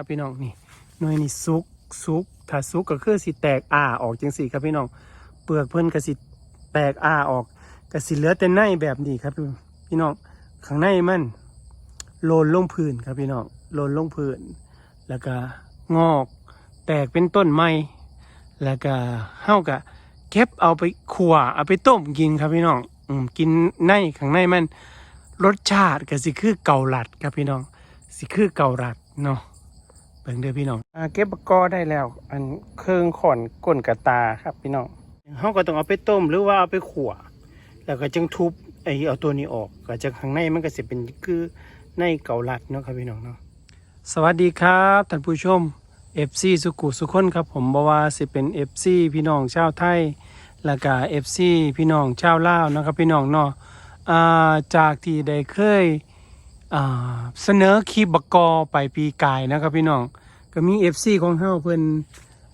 ครับพี่น้องนี่หน่วยนี่สุกสุกถ้าสุกก็คือสิแตกอ่าออกจังสี่ครับพี่น้องเปลือกเพิ่นก็สิแตกอ่าออกก็สิเหลือแต่ในแบบนี้ครับพี่น้องข้างในมันโลนลงพื้นครับพี่น้องโลนลงพื้น แล้วก็งอกแตกเป็นต้นไม้แล้วก็เฮาก็เก็บเอาไปขั่วเอาไปต้มกินครับพี่น้องอกินในข้างในมันรสชาติก็สิคือเกาลัดครับพี่น้อง สิคือเกาลัดเนาะ เบิ่งเด้อพี่น้องอ่าเก็บบักกอได้แล้ว อันเครื่องขอนก้นกระตาครับพี่น้องเฮาก็ต้องเอาไปต้มหรือว่าเอาไปขั่วแล้วก็จึงทุบไอ้เอาตัวนี้ออกก็จะข้างในมันก็สิเป็นคือในเกาลัดเนาะครับพี่น้องเนาะสวัสดีครับท่านผู้ชม FC สุกุสุคนครับผมบ่ว่าสิเป็น FC พี่น้องชาวไทยแล้วก็ FC พี่น้องชาวลาวนะครับพี่น้องเนาะอ่าจากที่ได้เคยอ่า เสนอคลิปบกอไปปีกายนะครับพี่น้องก็มี FC ของเฮาเพิ่น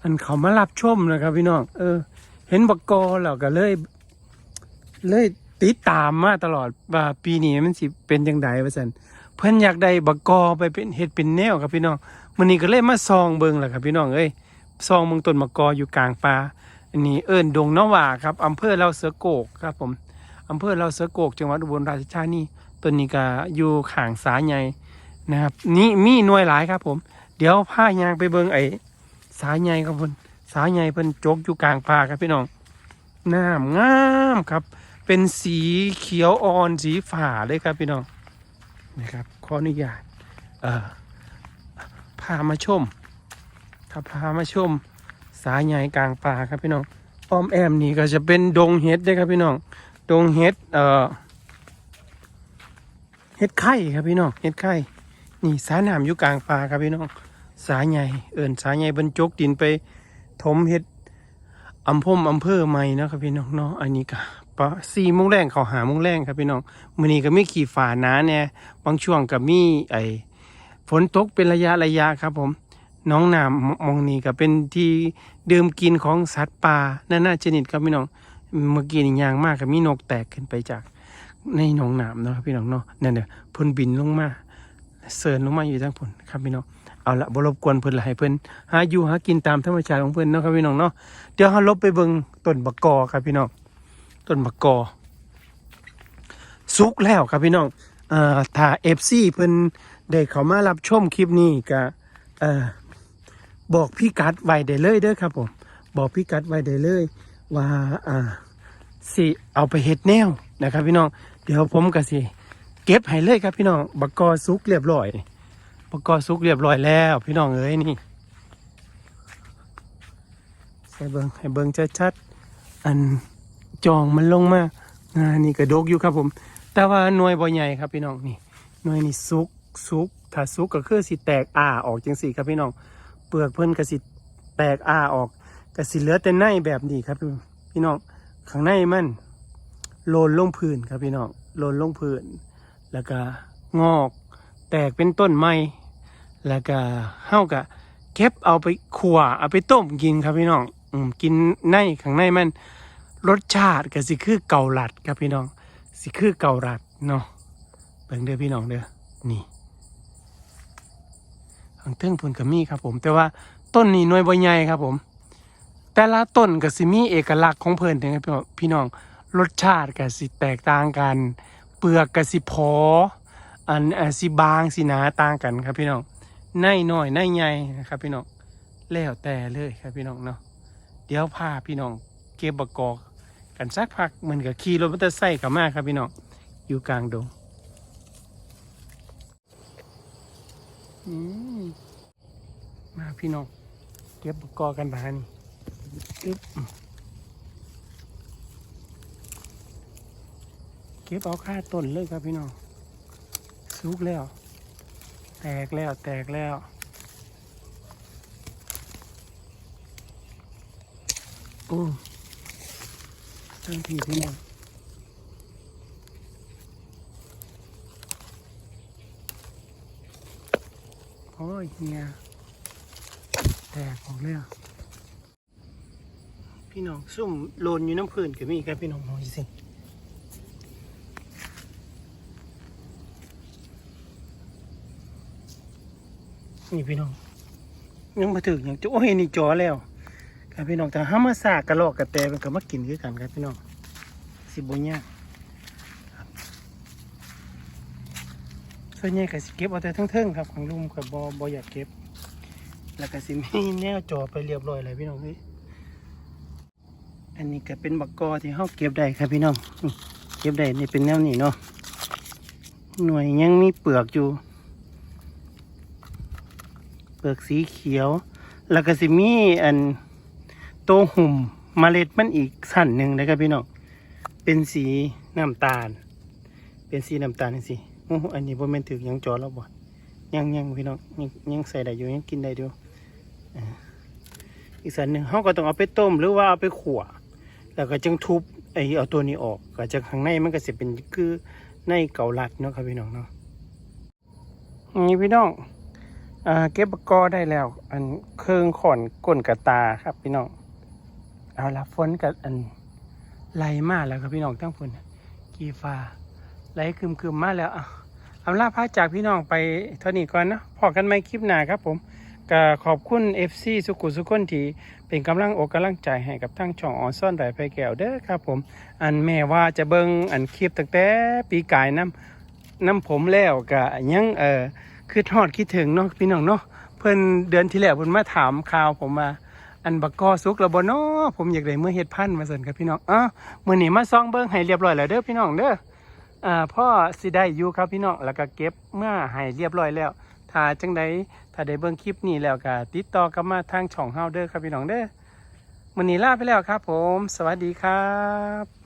อันเขามารับชมนะครับพี่น้องเออ เห็นบกอแล้วก็เลย เลยติดตามมาตลอดว่าปีนี้มันสิเป็นจังไดว่าซั่นเพิ่นอยากได้บกอไปเป็นเฮ็ดเป็นแนวครับพี่น้องมื้อนี้ก็เลยมาซองเบิ่งแหละครับพี่น้องเอ้ยซองเบิ่งต้นบกออยู่กลางป่าอันนี้เอิ้นดงนาวาครับอำเภอเราเสือโกกครับผมอำเภอเราเสือโกกจังหวัดอุบลราชธานี ต้นนี้ก็อยู่ข้างสาใหญ่นะครับ นี่มีหน่วยหลายครับ ผม เดี๋ยวพายางไปเบิงไอ้สาใหญ่ครับเพิ่นสาใหญ่เพิ่นจกอยู่กลางป่าครับพี่น้องน้ำงามครับ เป็นสีเขียวอ่อนสีฝาเลยครับพี่น้องนะครับขออนุญาตเอ่อพามาชมครับพามาชม สาใหญ่กลางป่าครับพี่น้องอ้อมแอมนี่ก็จะเป็นดงเห็ดเด้ครับพี่น้องดงเห็ดเอ่อ เห็ดไข่ครับพี่น้องเห็ดไข่นี่สายน้ำอยู่กลางป่าครับพี่น้องสายใหญ่เอิ่นสายใหญ่บรรจกดินไปถมเห็ดอำพมอำเภอใหม่นะครับพี่น้องเนาะอันนี้ก็ปะสี่โมงแรงเขาหาโมงแรงครับพี่น้องมื้อนี้ก็มีขี่ฝาหนาเนี่ยบางช่วงก็มีไอ้ฝนตกเป็นระยะระยะครับผมน้องน้ำมองนี้ก็เป็นที่ดื่มกินของสัตว์ป่านานาชนิดครับพี่น้องเมื่อกี้นี่ยางมากก็มีนกแตกขึ้นไปจาก ในหนองน้ำเนาะครับพี่น้องเนาะนั่นเด้อเพ่นบินลงมาเสิร์นลงมาอยู่ทั้งผลครับพี่น้องเอาละบรบกวนเพิ่นละให้เพิ่นหาอยู่หากินตามธรรมชาติของเพิ่นเนาะครับพี่น้องเนาะเดี๋ยวเฮาลบไปเบิ่งต้นบักกอครับพี่น้องต้นมะกอสุกแล้วครับพี่น้องเอ่อถ้าเอฟซีเพิ่นได้เขามารับชมคลิปนี้ก็เอ่อบอกพี่กัดไว้ได้เลยเด้อครับผมบอกพี่กัดไว้ได้เลย ว่าอ่าสิเอาไปเฮ็ดแนวนะครับพี่น้อง เดี๋ยวผมก็สิเก็บให้เลยครับพี่น้องบักกอสุกเรียบร้อยบักกอสุกเรียบร้อยแล้ว พี่น้องเอ้ยนี่ให้เบิงให้เบิงชัดๆอันจองมันลงมาอ่านี่กระดกอยู่ครับผม แต่ว่าหน่วยบ่ใหญ่ครับพี่น้องนี่หน่วยนี่สุกสุกถ้าสุกก็คือสิแตกอ่าออกจังสี่ครับพี่น้องเปลือกเพิ่นก็สิแตกอ่าออกก็สิเหลือแต่ในแบบนี้ครับพี่น้องข้างในมัน โลนลงพื้นครับพี่น้องโลนลงพื้น แล้วก็งอกแตกเป็นต้นไม้แล้วก็เฮาก็เก็บเอาไปขั่วเอาไปต้มกินครับพี่น้องอืมกินในข้างในมันรสชาติก็สิคือเกาลัดครับพี่น้อง สิคือเกาลัดเนาะเบิ่งเด้อพี่น้องเด้อนี่ข้างเทิงพุ่นก็มีครับผม แต่ว่าต้นนี้หน่วยบ่ใหญ่ครับผม แต่ละต้นก็สิมีเอกลักษณ์ของเพิ่นเด้อครับพี่น้อง รสชาติก็สิแตกต่างกัน เปลือกก็สิพออันอ่าสิบางสิหนาต่างกันครับพี่น้องในหน้อยในใหญ่นะครับพี่น้องแล้วแต่เลยครับพี่น้องเนาะเดี๋ยวพาพี่น้องเก็บบักกอกกันสักพักเหมือนกับขี่รถมอเตอร์ไซค์กับมาครับพี่น้องอยู่กลางดงมาพี่น้องเก็บบุกกอกันบานี่อึ๊บ เก็บเอาค่าต้นเลยครับพี่น้องสุกแล้ว แตกแล้วแตกแล้วโอ้ทั้งทีพี่น้องโอ้ยเฮียแตกออกเลยอะพี่น้องซุ่มโลนอยู่น้ำพื้นก็มีครับพี่น้องมองสิ นี่พี่น้อง ยังมาถึงอย่างจะโอ้ยนี่จอแล้วครับพี่น้องแต่ห้ามาสากกระลอกกระแตมันก็มากินคือกันครับพี่น้องสิบ่ยากครับส่วนใหญ่ก็สิเก็บเอาแต่เทิงๆครับของลุงกับบอบอยากเก็บ แล้วก็สิมีแนวจอไปเรียบร้อยเลยพี่น้องพี่อันนี้ก็เป็นบักกอที่เฮาเก็บได้ครับพี่น้อง เก็บได้นี่เป็นแนวนี้เนาะหน่วยยังมีเปลือกอยู่ เปลือกสีเขียว แล้วก็สิมีอันโตวหุ่มมเมล็ดมันอีกสั้นหนึ่งนะครับพี่น้องเป็นสีน้ำตาล เป็นสีน้ำตาลนี่สิโอ้อันนี้บ่แม่นถึกหยังจอแล้วบ่ยังยังพี่น้องยังยังใส่ได้อยู่ยังกินได้อยู่อีกสันหนึ่งเขาก็ต้องเอาไปต้มหรือว่าเอาไปขั่วแล้วก็จึงทุบไอเอาตัวนี้ออกก็จะข้างในมันก็จะเป็นคือในเกาลัดเนาะครับพี่น้องเนาะนี่พี่น้อง เก็บกอได้แล้ว อันเครื่องขอนก้นกระตาครับพี่น้องเอาละฝนกับอันไหลมาแล้วครับพี่น้องทั้งฝนกีฟ้าไหลคืมคืมๆมาแล้วอะเอาลาพาจากพี่น้องไปเท่านี้ก่อนนะพอกันไหมคลิปหน้าครับผมก็ขอบคุณ FC สุขุสุขคนที่เป็นกำลังอกกำลังใจให้กับทั้งช่องออนซ่อนไดไปแก้วเด้อครับผม อันแม่ว่าจะเบิงอันคลิปตั้งแต่ปีกายน้ำน้ำผมแล้วก็ยังเออ คือทอดคิดถึงเนาะพี่น้องเนาะเพิ่นเดือนที่แล้วเพิ่นมาถามข่าวผมมาอันบักกอสุกแล้วบ่เนาะผมอยากได้เมื่อเฮ็ดพันมาสั่นครับพี่น้องอ้าวมื้อนี้มาซองเบิ่งให้เรียบร้อยแล้วเด้อพี่น้องเด้ออ่าพ่อสิได้อยู่ครับพี่น้องแล้วก็เก็บเมื่อให้เรียบร้อยแล้วถ้าจังใดถ้าได้เบิ่งคลิปนี้แล้วก็ติดต่อกลับมาทางช่องเฮาเด้อครับพี่น้องเด้อมื้อนี้ลาไปแล้วครับ ผม สวัสดีครับ